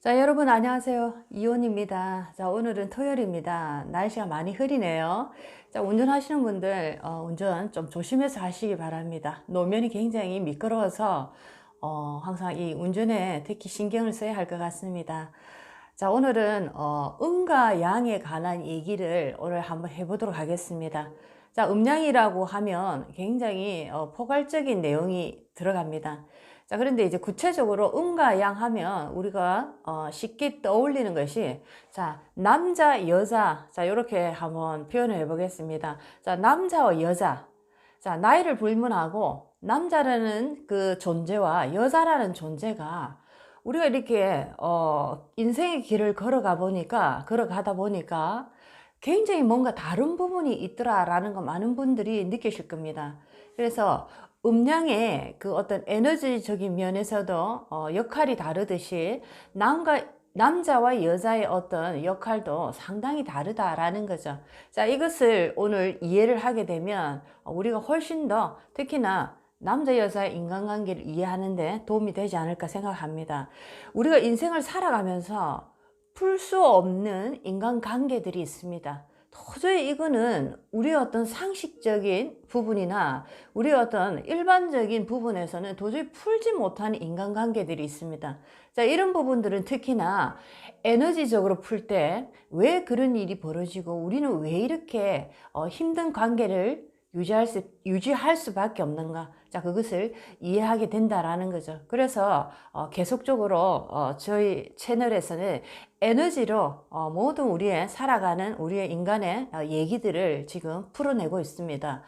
자, 여러분 안녕하세요. 이온입니다. 자, 오늘은 토요일입니다. 날씨가 많이 흐리네요. 자, 운전하시는 분들 어, 운전 좀 조심해서 하시기 바랍니다. 노면이 굉장히 미끄러워서 어, 항상 이 운전에 특히 신경을 써야 할 것 같습니다. 자, 오늘은 어, 음과 양에 관한 얘기를 오늘 한번 해보도록 하겠습니다. 자, 음양이라고 하면 굉장히 어, 포괄적인 내용이 들어갑니다. 자, 그런데 이제 구체적으로 음과 양 하면 우리가 어, 쉽게 떠올리는 것이 자, 남자, 여자. 자, 이렇게 한번 표현을 해 보겠습니다. 자, 남자와 여자. 자, 나이를 불문하고 남자라는 그 존재와 여자라는 존재가 우리가 이렇게 어, 인생의 길을 걸어가 보니까 걸어가다 보니까 굉장히 뭔가 다른 부분이 있더라 라는 거 많은 분들이 느끼실 겁니다. 그래서 음량의 그 어떤 에너지적인 면에서도 어, 역할이 다르듯이 남과 남자와 여자의 어떤 역할도 상당히 다르다라는 거죠. 자, 이것을 오늘 이해를 하게 되면 우리가 훨씬 더 특히나 남자 여자의 인간관계를 이해하는데 도움이 되지 않을까 생각합니다. 우리가 인생을 살아가면서 풀 수 없는 인간관계들이 있습니다. 도저히 이거는 우리의 어떤 상식적인 부분이나 우리의 어떤 일반적인 부분에서는 도저히 풀지 못하는 인간관계들이 있습니다. 자, 이런 부분들은 특히나 에너지적으로 풀 때 왜 그런 일이 벌어지고 우리는 왜 이렇게 어, 힘든 관계를 유지할 수, 유지할 수밖에 없는가. 자, 그것을 이해하게 된다라는 거죠. 그래서 어, 계속적으로 어, 저희 채널에서는 에너지로 어, 모든 우리의 살아가는 우리의 인간의 어, 얘기들을 지금 풀어내고 있습니다.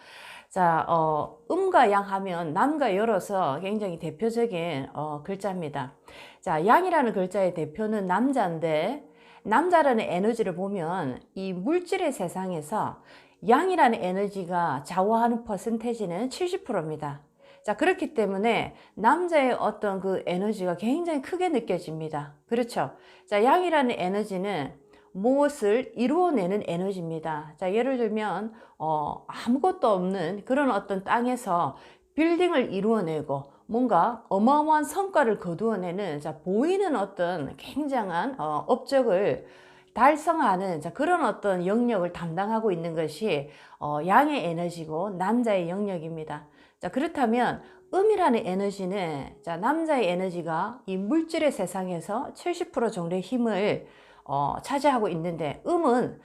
자, 어, 음과 양 하면 남과 여로서 굉장히 대표적인 어, 글자입니다. 자, 양이라는 글자의 대표는 남자인데 남자라는 에너지를 보면 이 물질의 세상에서 양이라는 에너지가 좌우하는 퍼센테이지는 70%입니다. 자, 그렇기 때문에 남자의 어떤 그 에너지가 굉장히 크게 느껴집니다. 그렇죠? 자, 양이라는 에너지는 무엇을 이루어내는 에너지입니다. 자, 예를 들면, 어, 아무것도 없는 그런 어떤 땅에서 빌딩을 이루어내고 뭔가 어마어마한 성과를 거두어내는 자, 보이는 어떤 굉장한 어, 업적을 달성하는 자, 그런 어떤 영역을 담당하고 있는 것이 어, 양의 에너지고 남자의 영역입니다. 자, 그렇다면 음이라는 에너지는 자, 남자의 에너지가 이 물질의 세상에서 70% 정도의 힘을 어, 차지하고 있는데 음은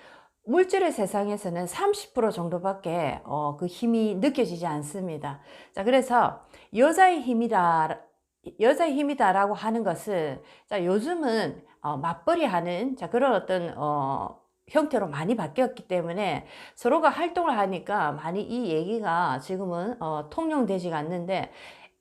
물질의 세상에서는 30% 정도밖에 어, 그 힘이 느껴지지 않습니다. 자, 그래서 여자의 힘이다, 여자의 힘이다라고 하는 것은 자, 요즘은 어, 맞벌이 하는 자, 그런 어떤 어, 형태로 많이 바뀌었기 때문에 서로가 활동을 하니까 많이 이 얘기가 지금은 어, 통용되지가 않는데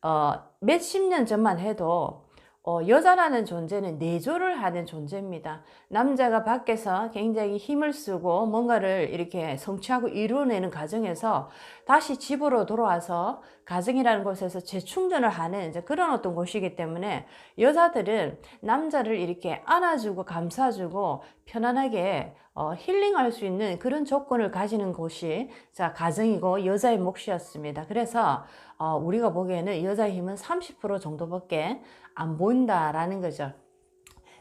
어, 몇십 년 전만 해도 어, 여자라는 존재는 내조를 하는 존재입니다. 남자가 밖에서 굉장히 힘을 쓰고 뭔가를 이렇게 성취하고 이루어내는 과정에서 다시 집으로 돌아와서 가정이라는 곳에서 재충전을 하는 이제 그런 어떤 곳이기 때문에 여자들은 남자를 이렇게 안아주고 감싸주고 편안하게 어, 힐링할 수 있는 그런 조건을 가지는 곳이 자 가정이고 여자의 몫이었습니다. 그래서 어, 우리가 보기에는 여자의 힘은 30% 정도밖에 안 보인다라는 거죠.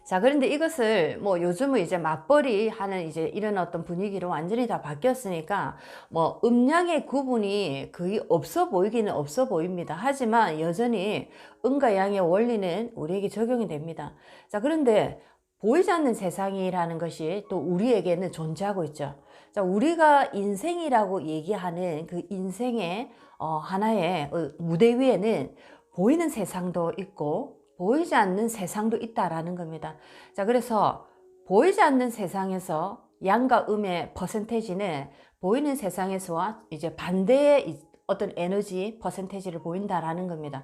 자, 그런데 이것을 뭐 요즘은 이제 맞벌이 하는 이제 이런 어떤 분위기로 완전히 다 바뀌었으니까 뭐 음양의 구분이 거의 없어 보이기는 없어 보입니다. 하지만 여전히 음과 양의 원리는 우리에게 적용이 됩니다. 자, 그런데 보이지 않는 세상이라는 것이 또 우리에게는 존재하고 있죠. 자, 우리가 인생이라고 얘기하는 그 인생의 어, 하나의 어, 무대 위에는 보이는 세상도 있고 보이지 않는 세상도 있다라는 겁니다. 자, 그래서 보이지 않는 세상에서 양과 음의 퍼센테이지는 보이는 세상에서와 이제 반대의 어떤 에너지 퍼센테이지를 보인다라는 겁니다.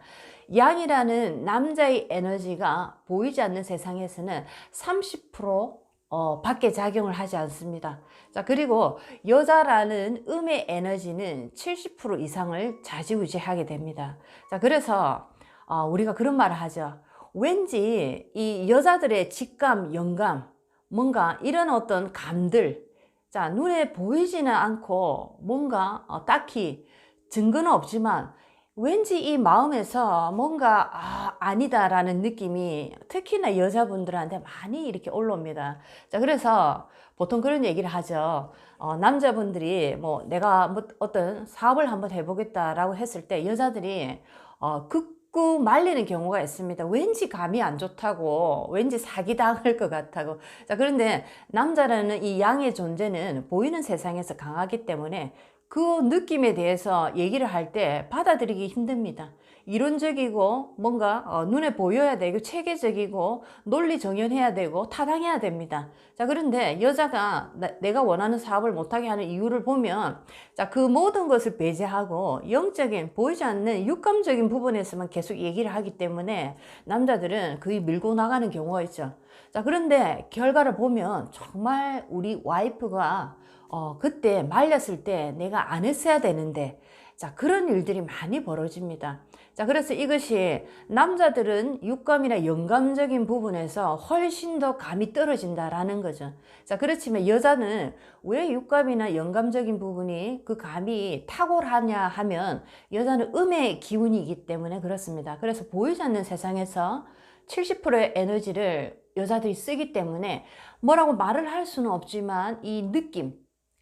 양이라는 남자의 에너지가 보이지 않는 세상에서는 30% 어, 밖에 작용을 하지 않습니다. 자, 그리고 여자라는 음의 에너지는 70% 이상을 좌지우지하게 됩니다. 자, 그래서 어, 우리가 그런 말을 하죠. 왠지 이 여자들의 직감, 영감, 뭔가 이런 어떤 감들, 자, 눈에 보이지는 않고 뭔가 어, 딱히 증거는 없지만 왠지 이 마음에서 뭔가 아, 아니다라는 느낌이 특히나 여자분들한테 많이 이렇게 올라옵니다. 자, 그래서 보통 그런 얘기를 하죠. 어, 남자분들이 뭐 내가 뭐 어떤 사업을 한번 해보겠다라고 했을 때 여자들이 어, 극 구 말리는 경우가 있습니다. 왠지 감이 안 좋다고, 왠지 사기당할 것 같다고. 자, 그런데 남자라는 이 양의 존재는 보이는 세상에서 강하기 때문에 그 느낌에 대해서 얘기를 할 때 받아들이기 힘듭니다. 이론적이고 뭔가 어, 눈에 보여야 되고 체계적이고 논리 정연해야 되고 타당해야 됩니다. 자 그런데 여자가 나, 내가 원하는 사업을 못하게 하는 이유를 보면 자 그 모든 것을 배제하고 영적인 보이지 않는 육감적인 부분에서만 계속 얘기를 하기 때문에 남자들은 거의 밀고 나가는 경우가 있죠. 자 그런데 결과를 보면 정말 우리 와이프가 어, 그때 말렸을 때 내가 안 했어야 되는데 자 그런 일들이 많이 벌어집니다. 자 그래서 이것이 남자들은 육감이나 영감적인 부분에서 훨씬 더 감이 떨어진다라는 거죠. 자 그렇지만 여자는 왜 육감이나 영감적인 부분이 그 감이 탁월하냐 하면 여자는 음의 기운이기 때문에 그렇습니다. 그래서 보이지 않는 세상에서 70%의 에너지를 여자들이 쓰기 때문에 뭐라고 말을 할 수는 없지만 이 느낌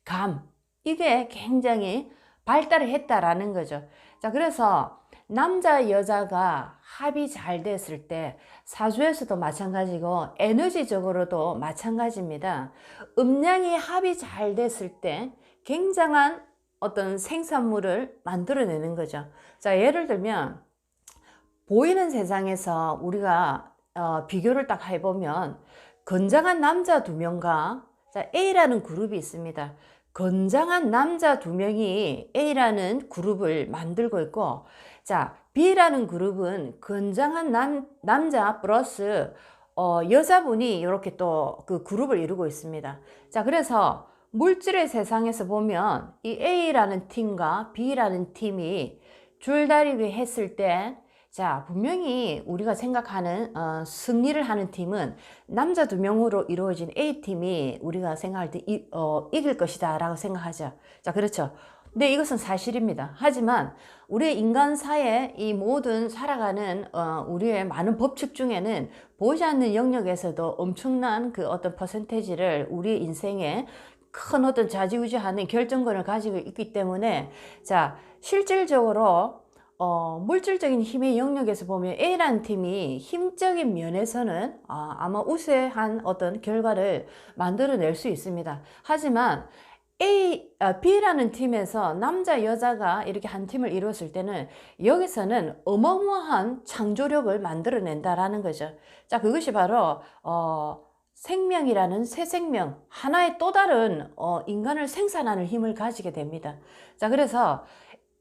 감 이게 굉장히 발달을 했다라는 거죠. 자, 그래서 남자 여자가 합이 잘 됐을 때 사주에서도 마찬가지고 에너지적으로도 마찬가지입니다. 음량이 합이 잘 됐을 때 굉장한 어떤 생산물을 만들어내는 거죠. 자, 예를 들면 보이는 세상에서 우리가 어, 비교를 딱 해보면 건장한 남자 두 명과 자, A라는 그룹이 있습니다. 건장한 남자 두 명이 A라는 그룹을 만들고 있고, 자, B라는 그룹은 건장한 남, 남자 플러스 어, 여자분이 이렇게 또 그 그룹을 이루고 있습니다. 자, 그래서 물질의 세상에서 보면 이 A라는 팀과 B라는 팀이 줄다리기 했을 때 자, 분명히 우리가 생각하는 어, 승리를 하는 팀은 남자 두 명으로 이루어진 A팀이 우리가 생각할 때 이, 어, 이길 것이다 라고 생각하죠. 자, 그렇죠. 근데 이것은 사실입니다. 하지만 우리 인간사의 이 모든 살아가는 어, 우리의 많은 법칙 중에는 보이지 않는 영역에서도 엄청난 그 어떤 퍼센테지를 우리 인생에 큰 어떤 좌지우지하는 결정권을 가지고 있기 때문에 자 실질적으로 어, 물질적인 힘의 영역에서 보면 A라는 팀이 힘적인 면에서는 어, 아마 우세한 어떤 결과를 만들어낼 수 있습니다. 하지만 A, 아, B라는 팀에서 남자, 여자가 이렇게 한 팀을 이루었을 때는 여기서는 어마어마한 창조력을 만들어낸다라는 거죠. 자, 그것이 바로, 어, 생명이라는 새 생명, 하나의 또 다른, 어, 인간을 생산하는 힘을 가지게 됩니다. 자, 그래서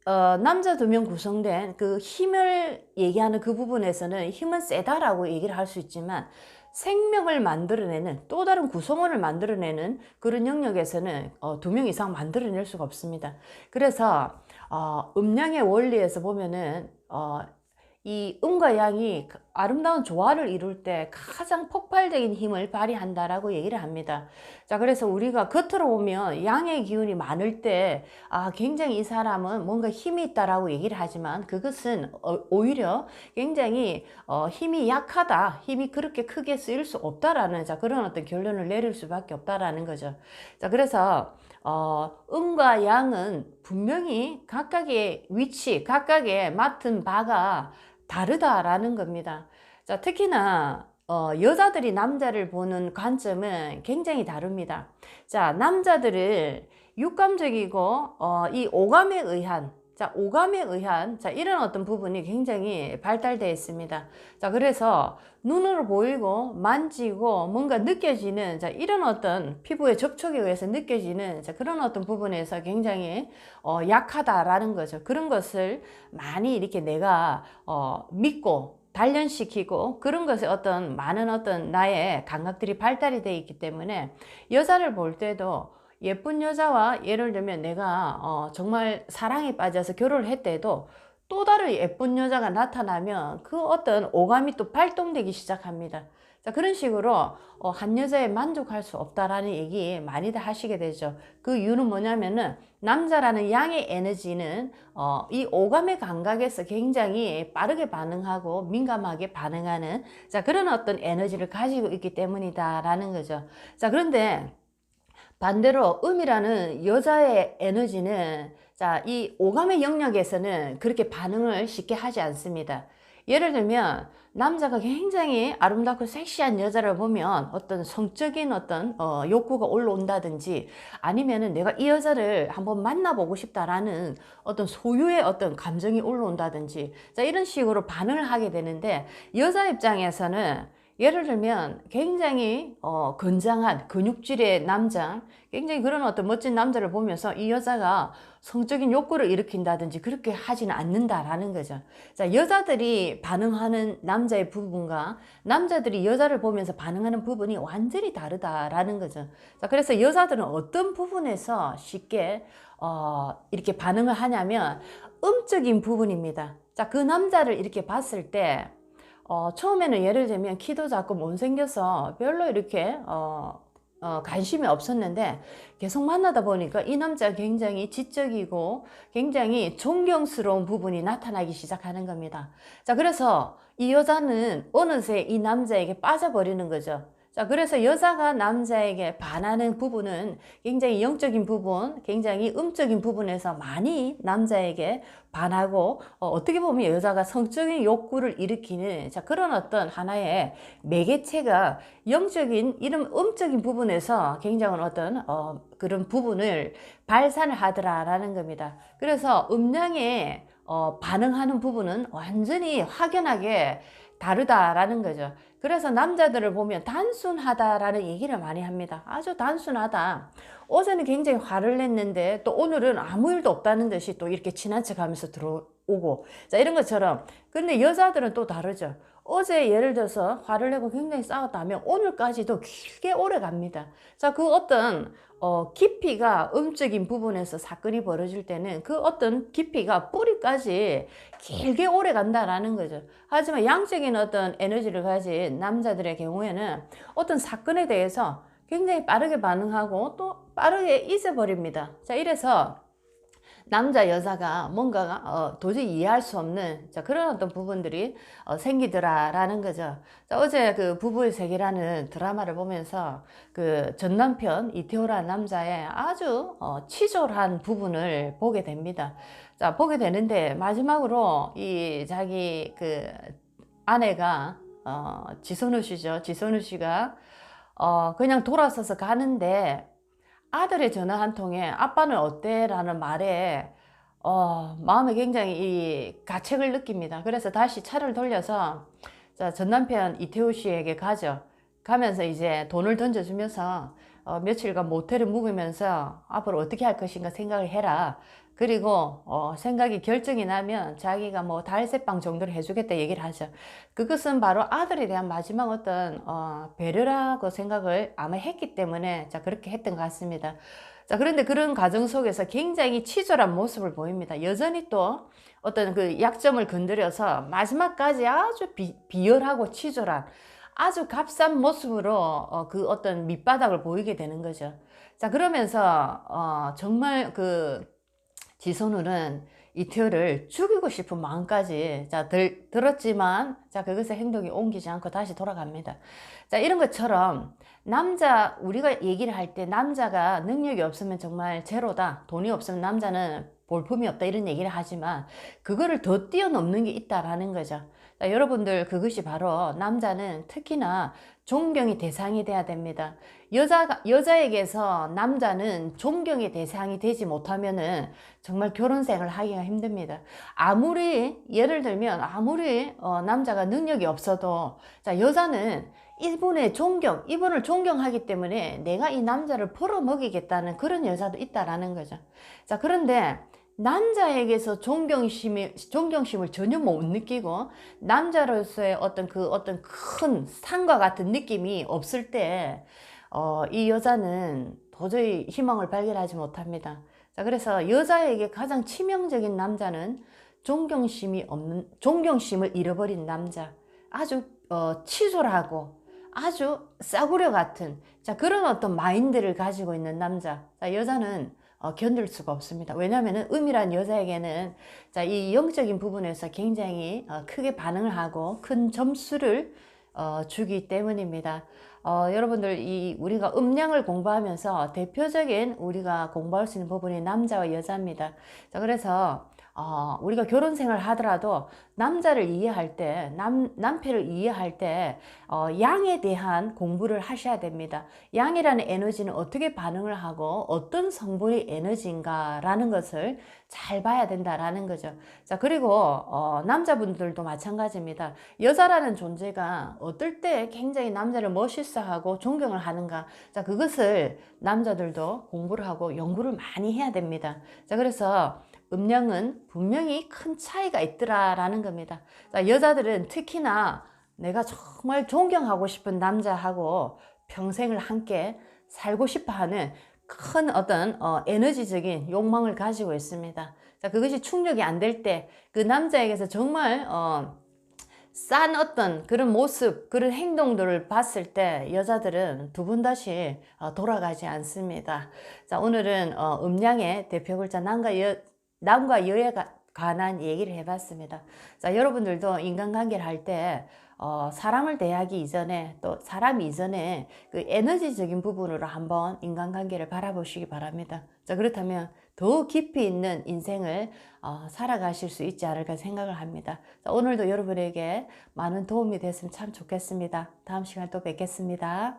어, 남자 두 명 구성된 그 힘을 얘기하는 그 부분에서는 힘은 세다라고 얘기를 할 수 있지만 생명을 만들어내는 또 다른 구성원을 만들어내는 그런 영역에서는 어, 두 명 이상 만들어낼 수가 없습니다. 그래서 어, 음량의 원리에서 보면은 어, 이 음과 양이 아름다운 조화를 이룰 때 가장 폭발적인 힘을 발휘한다라고 얘기를 합니다. 자, 그래서 우리가 겉으로 보면 양의 기운이 많을 때, 아, 굉장히 이 사람은 뭔가 힘이 있다라고 얘기를 하지만 그것은 어, 오히려 굉장히 어, 힘이 약하다, 힘이 그렇게 크게 쓰일 수 없다라는 자, 그런 어떤 결론을 내릴 수밖에 없다라는 거죠. 자, 그래서 어, 음과 양은 분명히 각각의 위치, 각각의 맡은 바가 다르다라는 겁니다. 자, 특히나 어, 여자들이 남자를 보는 관점은 굉장히 다릅니다. 자, 남자들을 육감적이고 어, 이 오감에 의한 자, 오감에 의한 자, 이런 어떤 부분이 굉장히 발달되어 있습니다. 자, 그래서 눈으로 보이고 만지고 뭔가 느껴지는 자, 이런 어떤 피부의 접촉에 의해서 느껴지는 자, 그런 어떤 부분에서 굉장히 어, 약하다라는 거죠. 그런 것을 많이 이렇게 내가 어, 믿고 단련시키고 그런 것에 어떤 많은 어떤 나의 감각들이 발달이 되어 있기 때문에 여자를 볼 때도 예쁜 여자와 예를 들면 내가 어, 정말 사랑에 빠져서 결혼을 했대도 또 다른 예쁜 여자가 나타나면 그 어떤 오감이 또 발동되기 시작합니다. 자, 그런 식으로 어, 한 여자에 만족할 수 없다라는 얘기 많이들 하시게 되죠. 그 이유는 뭐냐면은 남자라는 양의 에너지는 어, 이 오감의 감각에서 굉장히 빠르게 반응하고 민감하게 반응하는 자, 그런 어떤 에너지를 가지고 있기 때문이다라는 거죠. 자, 그런데 반대로 음이라는 여자의 에너지는 자, 이 오감의 영역에서는 그렇게 반응을 쉽게 하지 않습니다. 예를 들면 남자가 굉장히 아름답고 섹시한 여자를 보면 어떤 성적인 어떤 어, 욕구가 올라온다든지 아니면은 내가 이 여자를 한번 만나보고 싶다라는 어떤 소유의 어떤 감정이 올라온다든지 자 이런 식으로 반응을 하게 되는데 여자 입장에서는 예를 들면 굉장히 어, 건장한 근육질의 남자, 굉장히 그런 어떤 멋진 남자를 보면서 이 여자가 성적인 욕구를 일으킨다든지 그렇게 하지는 않는다라는 거죠. 자, 여자들이 반응하는 남자의 부분과 남자들이 여자를 보면서 반응하는 부분이 완전히 다르다라는 거죠. 자, 그래서 여자들은 어떤 부분에서 쉽게 어, 이렇게 반응을 하냐면 음적인 부분입니다. 자, 그 남자를 이렇게 봤을 때 어, 처음에는 예를 들면 키도 작고 못생겨서 별로 이렇게 어, 어, 관심이 없었는데 계속 만나다 보니까 이 남자가 굉장히 지적이고 굉장히 존경스러운 부분이 나타나기 시작하는 겁니다. 자, 그래서 이 여자는 어느새 이 남자에게 빠져버리는 거죠. 자, 그래서 여자가 남자에게 반하는 부분은 굉장히 영적인 부분, 굉장히 음적인 부분에서 많이 남자에게 반하고, 어, 떻게 보면 여자가 성적인 욕구를 일으키는, 자, 그런 어떤 하나의 매개체가 영적인, 이런 음적인 부분에서 굉장한 어떤, 어, 그런 부분을 발산을 하더라라는 겁니다. 그래서 음량에, 어, 반응하는 부분은 완전히 확연하게 다르다라는 거죠. 그래서 남자들을 보면 단순하다라는 얘기를 많이 합니다. 아주 단순하다. 어제는 굉장히 화를 냈는데 또 오늘은 아무 일도 없다는 듯이 또 이렇게 친한 척 하면서 들어오고. 자, 이런 것처럼. 근데 여자들은 또 다르죠. 어제 예를 들어서 화를 내고 굉장히 싸웠다면 오늘까지도 길게 오래 갑니다. 자, 그 어떤 어, 깊이가 음적인 부분에서 사건이 벌어질 때는 그 어떤 깊이가 뿌리까지 길게 오래 간다라는 거죠. 하지만 양적인 어떤 에너지를 가진 남자들의 경우에는 어떤 사건에 대해서 굉장히 빠르게 반응하고 또 빠르게 잊어버립니다. 자, 이래서 남자 여자가 뭔가 어, 도저히 이해할 수 없는 자, 그런 어떤 부분들이 어, 생기더라라는 거죠. 자, 어제 그 부부의 세계라는 드라마를 보면서 그 전 남편 이태호라는 남자의 아주 어, 치졸한 부분을 보게 됩니다. 자, 보게 되는데 마지막으로 이 자기 그 아내가 어, 지선우 씨죠. 지선우 씨가 어, 그냥 돌아서서 가는데 아들의 전화 한 통에 아빠는 어때? 라는 말에 어, 마음에 굉장히 이 가책을 느낍니다. 그래서 다시 차를 돌려서 자, 전 남편 이태호 씨에게 가죠. 가면서 이제 돈을 던져주면서 어, 며칠간 모텔을 묵으면서 앞으로 어떻게 할 것인가 생각을 해라. 그리고 어, 생각이 결정이 나면 자기가 뭐 달새빵 정도를 해주겠다 얘기를 하죠. 그것은 바로 아들에 대한 마지막 어떤 어, 배려라고 생각을 아마 했기 때문에 자 그렇게 했던 것 같습니다. 자 그런데 그런 과정 속에서 굉장히 치졸한 모습을 보입니다. 여전히 또 어떤 그 약점을 건드려서 마지막까지 아주 비, 비열하고 치졸한 아주 값싼 모습으로 어, 그 어떤 밑바닥을 보이게 되는 거죠. 자 그러면서 어, 정말 그 지선우는 이태호를 죽이고 싶은 마음까지 자 들, 들었지만 자 그것의 행동이 옮기지 않고 다시 돌아갑니다. 자 이런 것처럼 남자 우리가 얘기를 할 때 남자가 능력이 없으면 정말 제로다. 돈이 없으면 남자는 볼품이 없다 이런 얘기를 하지만 그거를 더 뛰어넘는 게 있다라는 거죠. 자, 여러분들 그것이 바로 남자는 특히나 존경의 대상이 돼야 됩니다. 여자가 여자에게서 남자는 존경의 대상이 되지 못하면은 정말 결혼 생을 하기가 힘듭니다. 아무리 예를 들면 아무리 어, 남자가 능력이 없어도 자 여자는 이분의 존경, 이분을 존경하기 때문에 내가 이 남자를 벌어먹이겠다는 그런 여자도 있다라는 거죠. 자, 그런데 남자에게서 존경심이, 존경심을 전혀 못 느끼고 남자로서의 어떤 그 어떤 큰 상과 같은 느낌이 없을 때, 어, 이 여자는 도저히 희망을 발견하지 못합니다. 자, 그래서 여자에게 가장 치명적인 남자는 존경심이 없는 존경심을 잃어버린 남자 아주 어, 치졸하고 아주 싸구려 같은 자 그런 어떤 마인드를 가지고 있는 남자 자 여자는 어, 견딜 수가 없습니다. 왜냐하면 음이란 여자에게는 자, 이 영적인 부분에서 굉장히 어, 크게 반응을 하고 큰 점수를 어, 주기 때문입니다. 어, 여러분들 이 우리가 음량을 공부하면서 대표적인 우리가 공부할 수 있는 부분이 남자와 여자입니다. 자, 그래서 어, 우리가 결혼 생활 하더라도 남자를 이해할 때, 남, 남편을 이해할 때, 어, 양에 대한 공부를 하셔야 됩니다. 양이라는 에너지는 어떻게 반응을 하고 어떤 성분이 에너지인가라는 것을 잘 봐야 된다라는 거죠. 자, 그리고, 어, 남자분들도 마찬가지입니다. 여자라는 존재가 어떨 때 굉장히 남자를 멋있어 하고 존경을 하는가. 자, 그것을 남자들도 공부를 하고 연구를 많이 해야 됩니다. 자, 그래서 음량은 분명히 큰 차이가 있더라라는 겁니다. 자, 여자들은 특히나 내가 정말 존경하고 싶은 남자하고 평생을 함께 살고 싶어 하는 큰 어떤 어, 에너지적인 욕망을 가지고 있습니다. 자, 그것이 충족이 안 될 때 그 남자에게서 정말 어, 싼 어떤 그런 모습, 그런 행동들을 봤을 때 여자들은 두번 다시 어, 돌아가지 않습니다. 자, 오늘은 어, 음량의 대표 글자 남과 여, 남과 여에 가- 관한 얘기를 해봤습니다. 자, 여러분들도 인간관계를 할 때, 어, 사람을 대하기 이전에 또 사람 이전에 그 에너지적인 부분으로 한번 인간관계를 바라보시기 바랍니다. 자, 그렇다면 더 깊이 있는 인생을 어, 살아가실 수 있지 않을까 생각을 합니다. 자, 오늘도 여러분에게 많은 도움이 됐으면 참 좋겠습니다. 다음 시간에 또 뵙겠습니다.